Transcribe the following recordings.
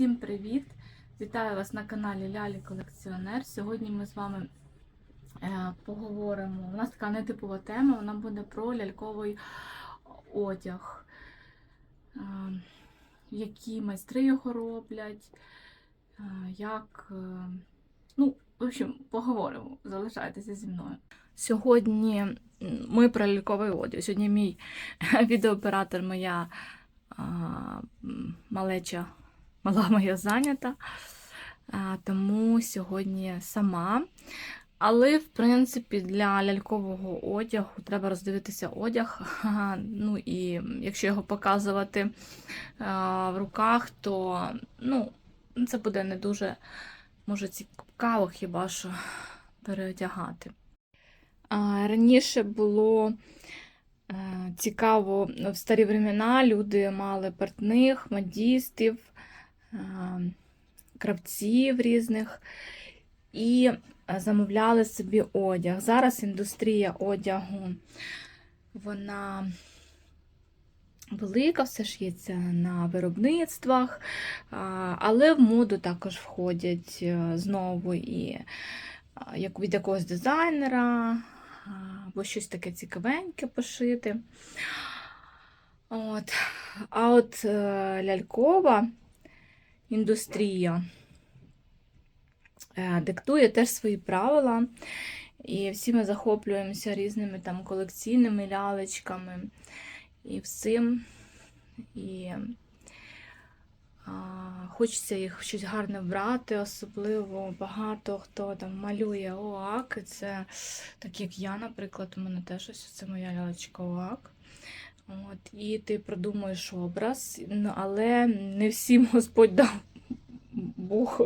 Всім привіт! Вітаю вас на каналі Лялі Колекціонер. Сьогодні ми з вами е, поговоримо. У нас така нетипова тема, вона буде про ляльковий одяг, Е, які майстри його роблять, е, як. Ну, в общем, поговоримо. Залишайтеся зі мною. Сьогодні ми про ляльковий одяг. Сьогодні мій відеооператор, моя малеча, мала моя зайнята. Тому сьогодні сама. Але, в принципі, для лялькового одягу треба роздивитися одяг. Ну і якщо його показувати в руках, то ну, це буде не дуже може цікаво хіба що переодягати. Раніше було е, цікаво, в старі времена люди мали портних, модістів, кравців різних і замовляли собі одяг. Зараз індустрія одягу, вона велика, все шиється на виробництвах, але в моду також входять е, знову і як від якогось дизайнера, або щось таке цікавеньке пошити. От. А от е, лялькова індустрія е, диктує теж свої правила. І всі ми захоплюємося різними там колекційними лялечками і всім. І а, хочеться їх щось гарне брати, особливо багато хто там малює ОАК. Це так як я, наприклад, у мене теж ось це моя лялечка ОАК. От, і ти продумуєш образ, ну, але не всім Господь дав Бог.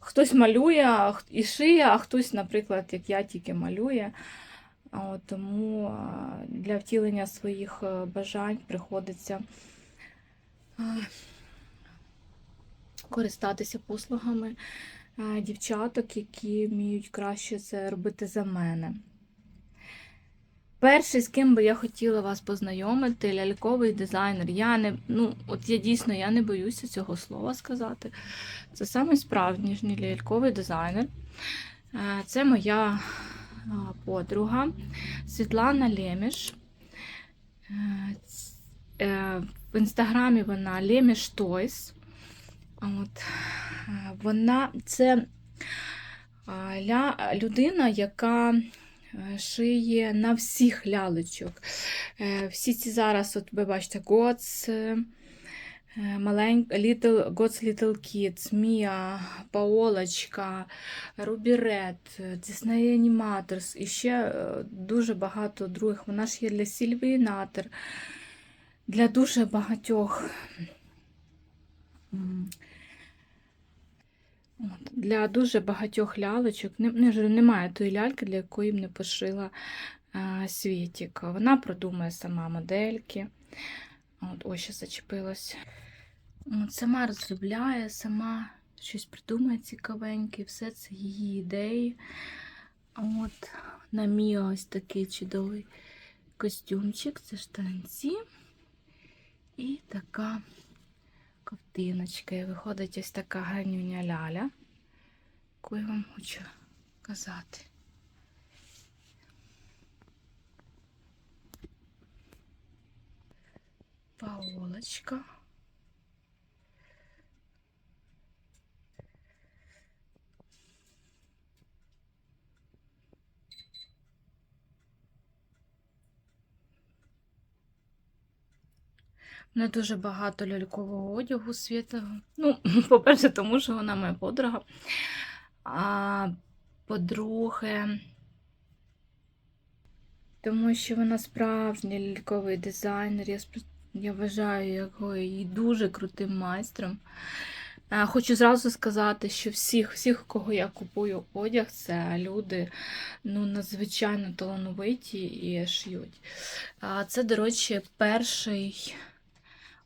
Хтось малює і шиє, а хтось, наприклад, як я тільки малює. От, тому для втілення своїх е, бажань приходиться користатися послугами дівчаток, які вміють краще це робити за мене. Перший, з ким би я хотіла вас познайомити, ляльковий дизайнер. Я не, ну, от я дійсно я не боюся цього слова сказати. Це саме справжній ляльковий дизайнер. Е, Це моя подруга Світлана Леміш. Е, е, В інстаграмі вона Леміш Тойс. От. Е, Вона це ля, людина, яка е, шиє на всіх лялечок. Е, Всі ці зараз, от ви бачите, Гоц, маленька Little, God's Little Kids, Мія, Паолочка, Red, Disney Animators і ще е, дуже багато других. Вона ж є для Сільвії Натер, для дуже багатьох. Для дуже багатьох не, немає тої ляльки, для якої б не пошила а, Світік. Вона продумує сама модельки. От, ось ще зачепилась. Сама розробляє, сама щось придумає цікавеньке, все це її ідеї. От, на мій ось такий чудовий костюмчик, це штанці. І така ковтиночка. І виходить ось така гарнюня ляля, яку я вам хочу казати. Паолочка. Не дуже багато лялькового одягу світлого. Ну, по-перше, тому що вона моя подруга. А по-друге, тому що вона справжній ляльковий дизайнер. Я, я вважаю його її дуже крутим майстром. Хочу зразу сказати, що всіх, всіх, кого я купую одяг, це люди ну, надзвичайно талановиті і шиють. Це, до речі, перший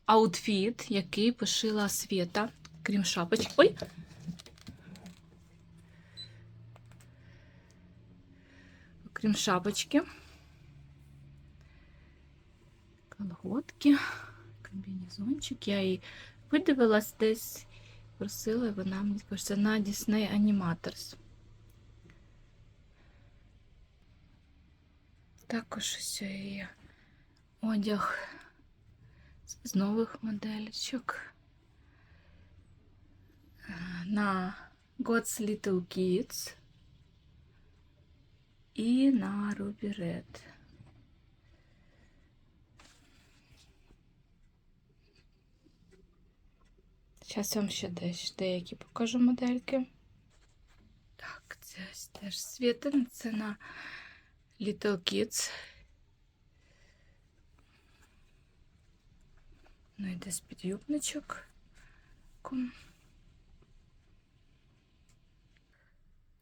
аутфіт, який пошила Свєта, крім шапочки. Ой! Крім шапочки. Колготки, комбінезончик. Я її видивилась десь просила, вона мені каже, це на Disney Animators. Також ось є одяг з нових моделечок. Е, На God's Little Kids і на Ruby Red. Зараз вам ще десь деякі покажу модельки. Так, це теж світин, це на Little Kids. Ну, йде з підюбничок.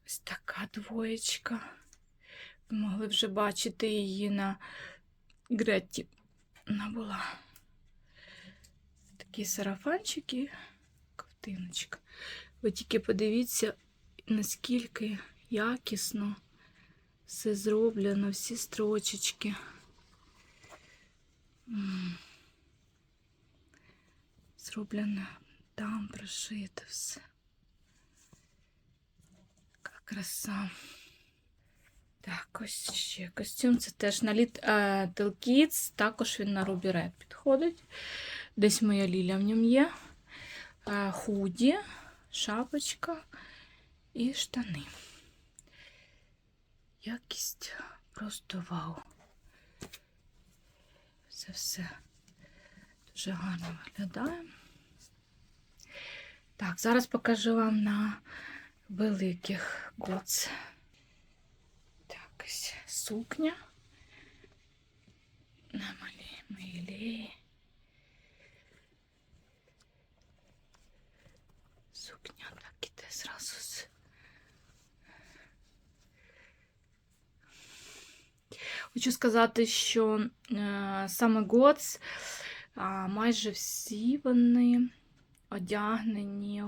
Ось така двоєчка. Ви могли вже бачити її на Гретті. Вона була. Такі сарафанчики, ковтиночка. Ви тільки подивіться, наскільки якісно все зроблено, всі строчечки. Зроблено там прошито все. Яка краса. Так, ось ще костюм. Це теж на літ Kids, також він на Ruby Red підходить. Десь моя ліля в ньому є. Е, Худі, шапочка і штани. Якість просто вау. Це все дуже гарно виглядає. Так, зараз покажу вам на великих гоц. Так, ось сукня. На малі милі. Сукня так іде зразу з. Хочу сказати, що е, саме Гоц, а, майже всі вони одягнені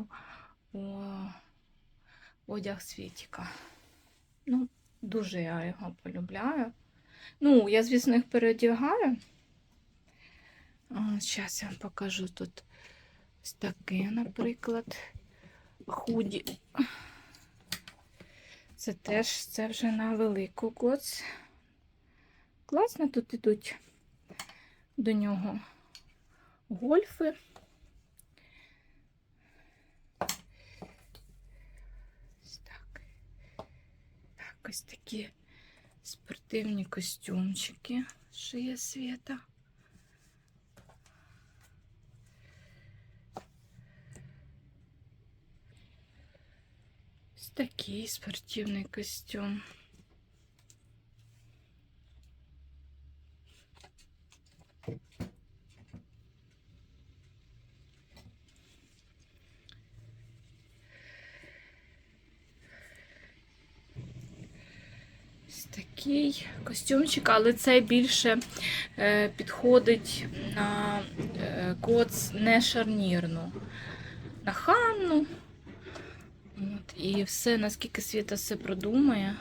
у одяг Світіка. Ну, дуже я його полюбляю. Ну, я, звісно, їх переодягаю. Зараз я вам покажу тут таке, наприклад, худі. Це теж це вже на велику коц. Класно тут ідуть до нього гольфи. Ось так. Так, ось такі спортивні костюмчики шия світа. Ось такий спортивний костюм. Ось такий костюмчик, але це більше е, підходить на е, коц не шарнірну, на ханну. От, і все, наскільки світа все продумає.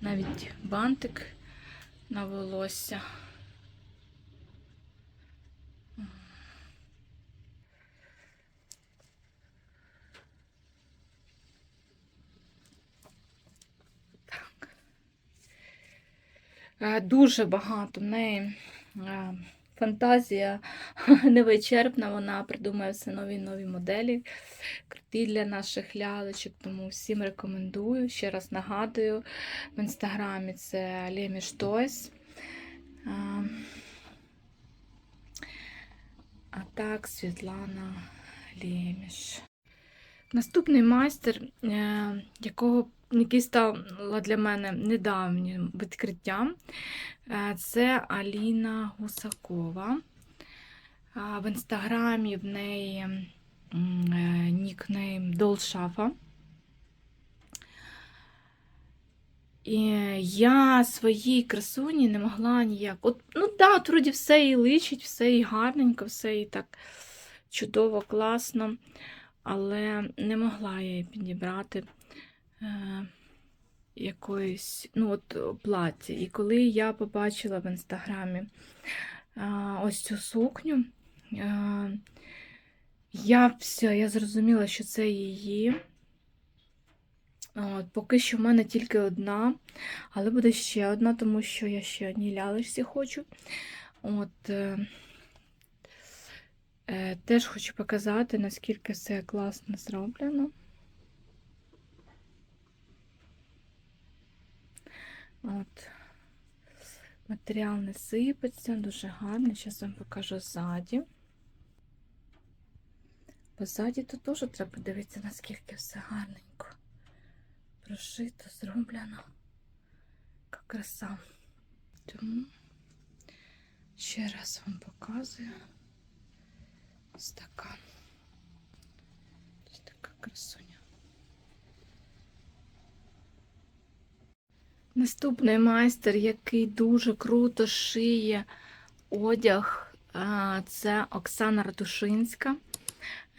Навіть бантик на волосся. Дуже багато в неї е, фантазія невичерпна, вона придумує все нові нові моделі, круті для наших лялечок, тому всім рекомендую. Ще раз нагадую, в інстаграмі це Леміш Тойс. А, а так, Світлана Леміш. Наступний майстер, е, якого який став для мене недавнім відкриттям, е, це Аліна Гусакова. В інстаграмі в неї е, нікнейм Долшафа. І я своїй красуні не могла ніяк. От, ну да, от вроді все і личить, все і гарненько, все і так чудово, класно, але не могла я її підібрати е, якоїсь, ну от платі. І коли я побачила в інстаграмі е, ось цю сукню, е, Я все, я зрозуміла, що це її. От, поки що в мене тільки одна, але буде ще одна, тому що я ще одній лялечці хочу. От, е, е, теж хочу показати, наскільки все класно зроблено. От. Матеріал не сипеться, дуже гарний. Зараз вам покажу ззаді. Бо ззаді тут теж треба подивитися, наскільки все гарненько. Прошито, зроблено. Яка краса. Тому ще раз вам показую. Ось така. Ось така красуня. Наступний майстер, який дуже круто шиє одяг, це Оксана Ратушинська.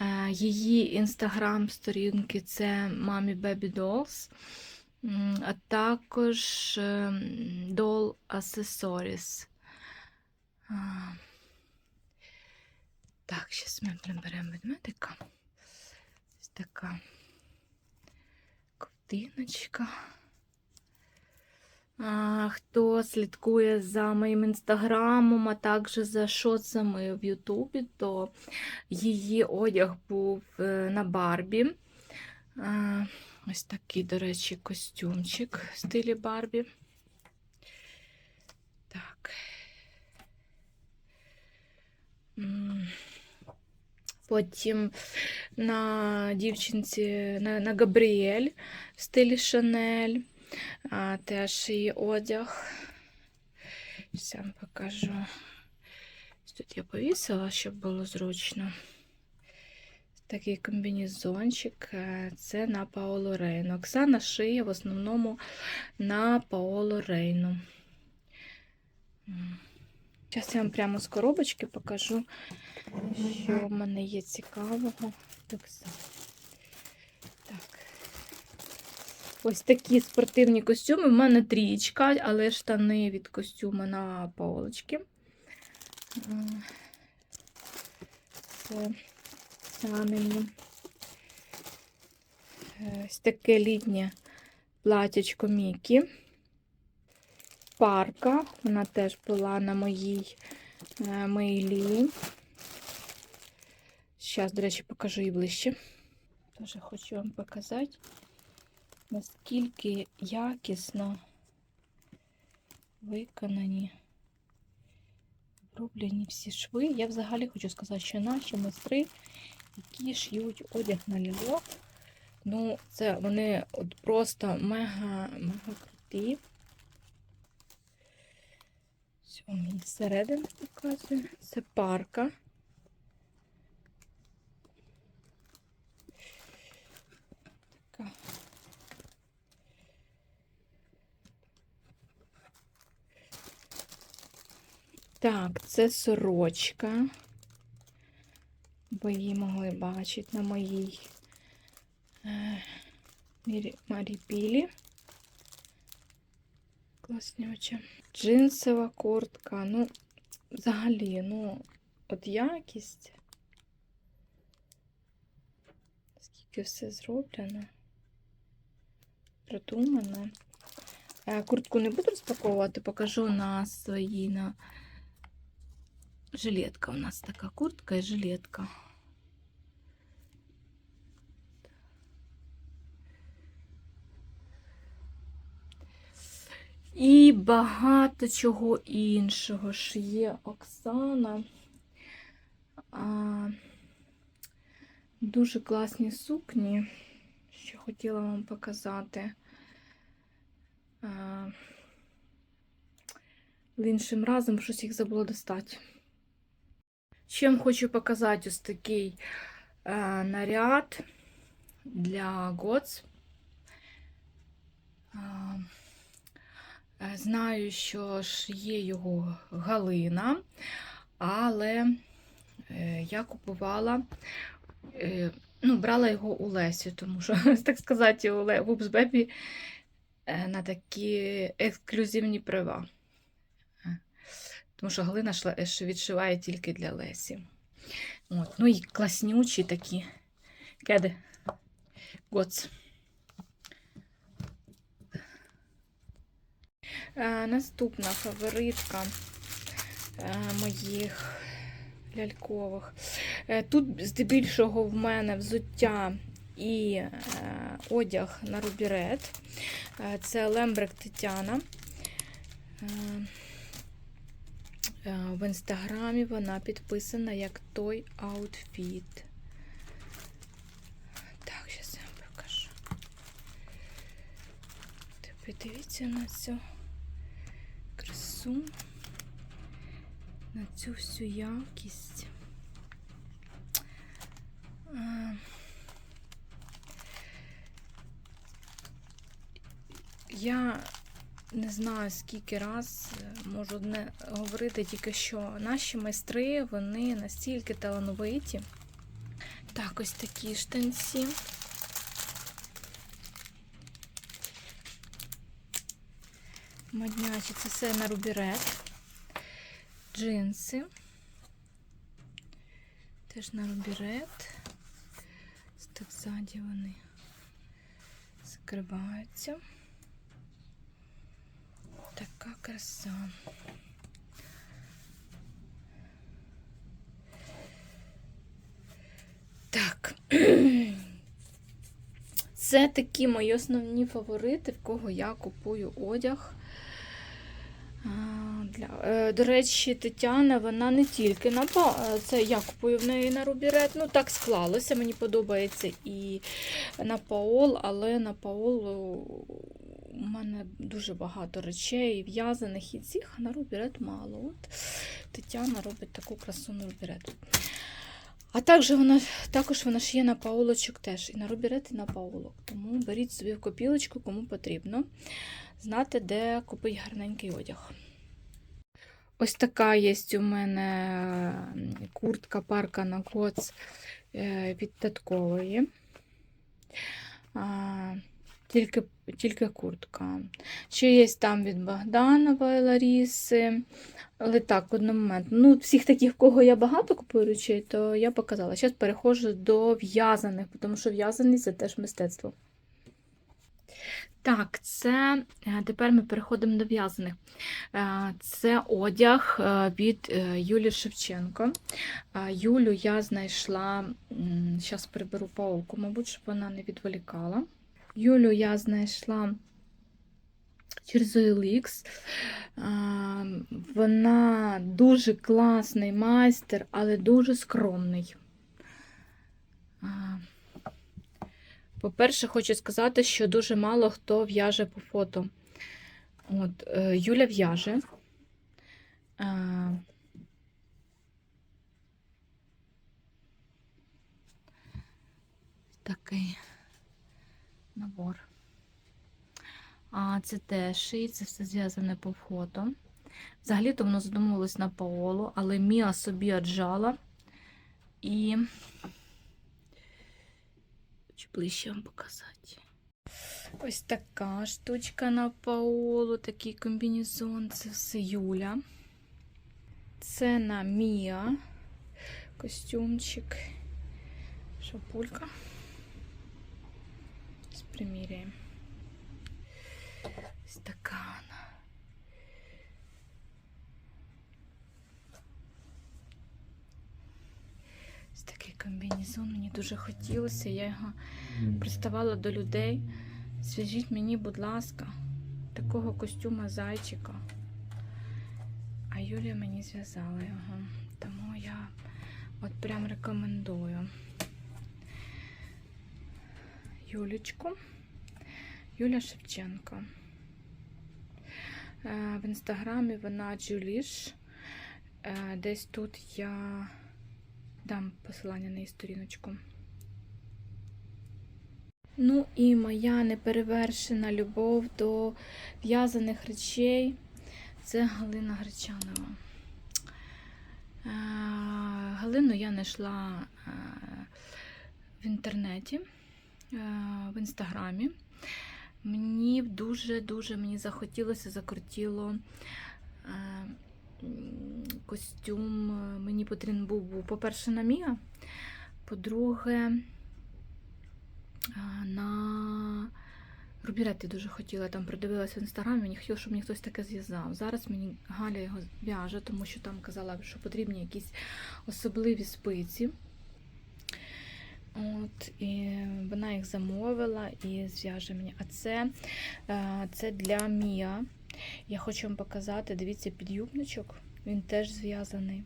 Е, Її інстаграм-сторінки це Mommy Baby Dolls, а також ем, Doll Accessories. Так, зараз ми приберемо ведмедика. Ось така ковтиночка. Хто слідкує за моїм інстаграмом, а також за шоцами в Ютубі, то її одяг був е, на Барбі. Ось такий, до речі, костюмчик в стилі Барбі. Так. Потім на дівчинці на, на Габріель в стилі Шанель. А, теж її одяг. Зараз вам покажу. Тут я повісила, щоб було зручно. Такий комбінезончик. е, Це на Паоло Рейну. Оксана шиє в основному на Паоло Рейну. Зараз я вам прямо з коробочки покажу, що в мене є цікавого. Так. Ось такі спортивні костюми. У мене трієчка, але штани від костюма на полочки. Це самі. Ось таке літнє платячко Мікі. Парка. Вона теж була на моїй е, мейлі. Зараз, до речі, покажу її ближче. Теж хочу вам показати наскільки якісно виконані, роблені всі шви. Я взагалі хочу сказати, що наші майстри, які шиють одяг на лілок, ну, це вони от просто мега, мега круті. Все, мені зсередини показує. Це парка. Так, це сорочка. Ви її могли бачити на моїй е, Маріпілі. Класні очі. Джинсова куртка. Ну, взагалі, ну, от якість. Скільки все зроблено. Продумано. Е, Куртку не буду розпаковувати, покажу на своїй на жилетка. У нас така куртка і жилетка. І багато чого іншого ж є Оксана. А, дуже класні сукні, що хотіла вам показати. А, іншим разом щось їх забула достати. Ще вам хочу показати ось такий е, наряд для ГОЦ. Е, е, знаю, що ж є його Галина, але е, я купувала, е, ну, брала його у Лесі, тому що, так сказати, у Whoops Baby е, на такі ексклюзивні права. Тому що Галина е, відшиває тільки для Лесі. От. Ну і класнючі такі кеди. Гоц. Е, наступна фаворитка е, моїх лялькових. Тут здебільшого в мене взуття і одяг на рубірет. Це Лембрек Тетяна. Е, е, в інстаграмі вона підписана як той аутфіт. Так, зараз я вам покажу. Подивіться на цю красу, на цю всю якість. Я не знаю, скільки раз е, можу одне говорити, тільки що наші майстри, вони настільки талановиті. Так, ось такі штанці. Моднячі, це все на рубірет. Джинси. Теж на рубірет. Так ззаді вони закриваються. Така краса. Так. Це такі мої основні фаворити, в кого я купую одяг. Е, До речі, Тетяна, вона не тільки на е, це я купую в неї на рубірет. Ну, так склалося. Мені подобається і на Паол, але на Паол у мене дуже багато речей, в'язаних і цих, на рубірет мало. От Тетяна робить таку красу на рубірет. А також вона, також вона ж є на паулочок теж. І на рубірет, і на паулок. Тому беріть собі в копілочку, кому потрібно. Знати, де купить гарненький одяг. Ось така є у мене куртка парка на коц е, від таткової. Тільки, тільки куртка. Ще є там від Богданова і Ларіси. Але так, одномоментно. Ну, всіх таких, кого я багато купую речей, то я показала. Зараз переходжу до в'язаних, тому що в'язаний це теж мистецтво. Так, це е, тепер ми переходимо до в'язаних. Е, Це одяг е, від Юлії Шевченко. Юлю я знайшла, зараз приберу пауку, мабуть, щоб вона не відволікала. Юлю я знайшла через OLX. Вона дуже класний майстер, але дуже скромний. По-перше, хочу сказати, що дуже мало хто в'яже по фото. От, е, Юля в'яже. Такий набор. А це теж шиї, це все зв'язане по фото. Взагалі-то воно задумувалось на Паоло, але Міа собі аджала. І хочу ближче вам показати. Ось така штучка на Паоло, такий комбінезон. Це все Юля. Це на Міа. Костюмчик. Шапулька. Приміряємо. Ось така вона. Ось такий комбінезон. Мені дуже хотілося. Я його приставала до людей. Зв'яжіть мені, будь ласка, такого костюма зайчика. А Юлія мені зв'язала його. Тому я от прям рекомендую. Юлічку. Юля Шевченко. Е, В інстаграмі вона Джуліш. Е, Десь тут я дам посилання на її сторіночку. Ну і моя неперевершена любов до в'язаних речей це Галина Гречанова. Е, Галину я знайшла в інтернеті, в інстаграмі. Мені дуже-дуже мені захотілося, закрутіло е, костюм е, мені потрібен був, по-перше, на Міа, по-друге, на Рубірет я дуже хотіла, я там придивилася в інстаграмі, мені хотілося, щоб мені хтось таке зв'язав. Зараз мені Галя його в'яже, тому що там казала, що потрібні якісь особливі спиці. От, і вона їх замовила і зв'яже мені. А це, е, це для Мія. Я хочу вам показати, дивіться, підюбничок. Він теж зв'язаний.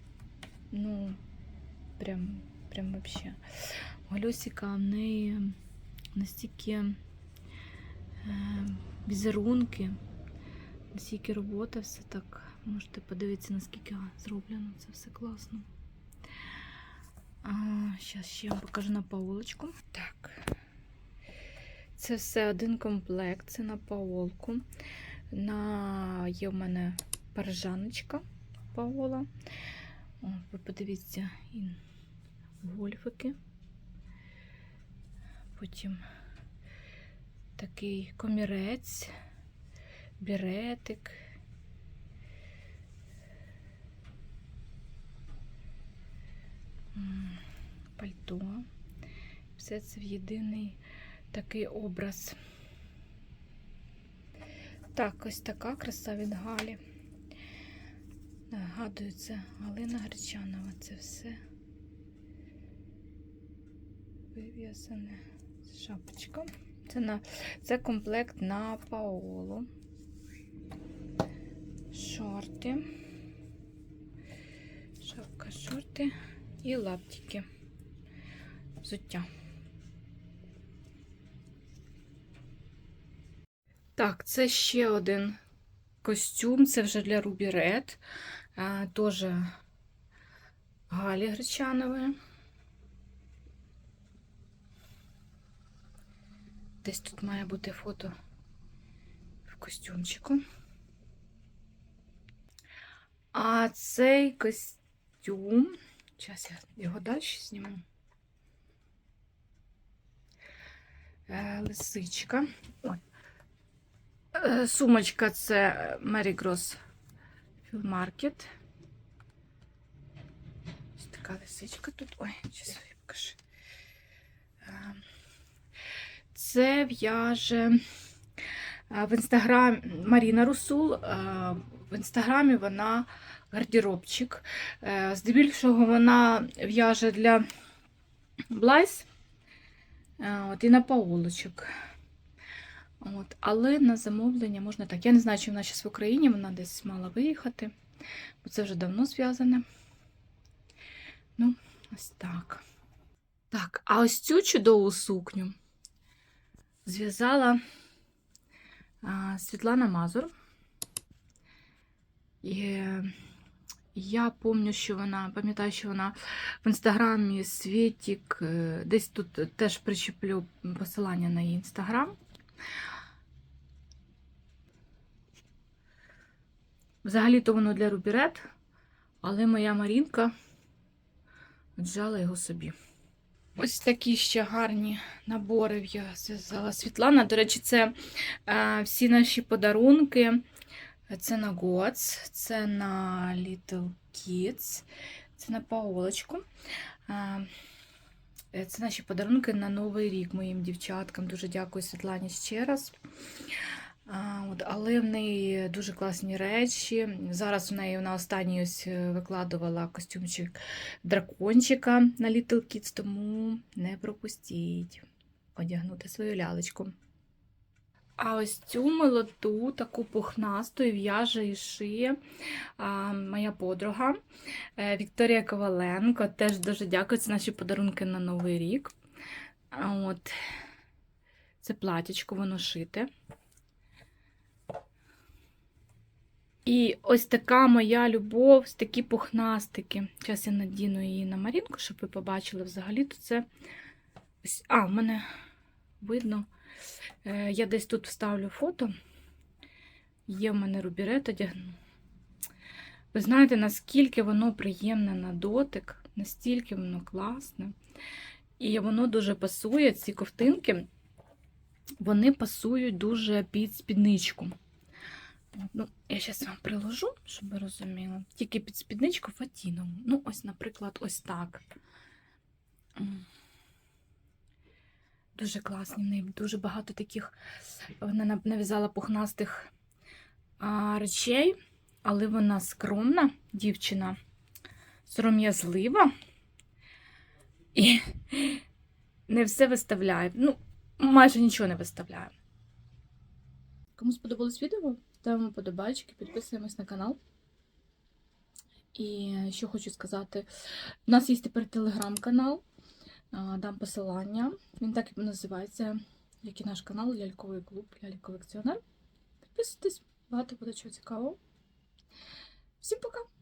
Ну, прям, прям вообще. У в неї настільки е, візерунки, настільки робота, все так. Можете подивитися, наскільки зроблено. Це все класно. Зараз ще вам покажу на паолочку. Так. Це все один комплект, це на паолку. На... Є в мене парижаночка паола. О, ви подивіться, і гольфики. Потім такий комірець, біретик. Пальто. Все це в єдиний такий образ. Так, ось така краса від Галі. Нагадую, це Галина Гречанова. Це все вив'язане. Шапочка. Це, на, це комплект на Паоло. Шорти. Шапка, шорти і лаптики. Взуття. Так, це ще один костюм. Це вже для Рубі Ред. Теж Галі Гречанової. Десь тут має бути фото в костюмчику. А цей костюм. Зараз я його далі зніму. Е, Лисичка. Ой. Е, Сумочка це Mary Gross Market. Ось така лисичка тут. Ой, зараз я покажу. Е, Це в'яже е, в інстаграмі Маріна Русул. е, В інстаграмі вона гардеробчик. Е, Здебільшого вона в'яже для Блайс е, от, і на паулочок. От, але на замовлення можна так. Я не знаю, чи вона зараз в Україні, вона десь мала виїхати, бо це вже давно зв'язане. Ну, ось так. Так, а ось цю чудову сукню зв'язала Світлана Мазур. І я пам'ятаю, що вона, пам'ятаю, що вона в інстаграмі Світік, е, десь тут теж причеплю посилання на її інстаграм. Взагалі-то воно для Рубірет, але моя Марінка взяла його собі. Ось такі ще гарні набори я зв'язала Світлана. До речі, це е, всі наші подарунки. Це на Gods, це на Little Kids, це на Паолочку. Е, Це наші подарунки на Новий рік моїм дівчаткам. Дуже дякую Світлані ще раз. Але в неї дуже класні речі. Зараз в неї вона останній ось е, викладувала костюмчик дракончика на Little Kids, тому не пропустіть одягнути свою лялечку. А ось цю молоду, таку пухнасту, і в'яже і шиє моя подруга е, Вікторія Коваленко. Теж дуже дякую. Це наші подарунки на Новий рік. От. Це платячко, воно шите. І ось така моя любов, такі пухнастики. Зараз я надіну її на Марінку, щоб ви побачили взагалі, то це. А, в мене видно. Е, Я десь тут вставлю фото. Є в мене рубірет одягну. Ви знаєте, наскільки воно приємне на дотик, настільки воно класне. І воно дуже пасує, ці ковтинки, вони пасують дуже під спідничку. Ну, я зараз вам приложу, щоб ви розуміли. Тільки під спідничку фатінову. Ну, ось, наприклад, ось так. Дуже класні в неї, дуже багато таких. Вона нав'язала пухнастих а, речей, але вона скромна дівчина, сором'язлива і не все виставляє. Ну, майже нічого не виставляє. Кому сподобалось відео, ставимо подобайки, підписуємось на канал. І що хочу сказати, у нас є тепер телеграм-канал. Дам посилання. Він так і називається, як і наш канал Ляльковий клуб ляльковий Колекціонер. Підписуйтесь, багато буде чого цікавого. Всім пока!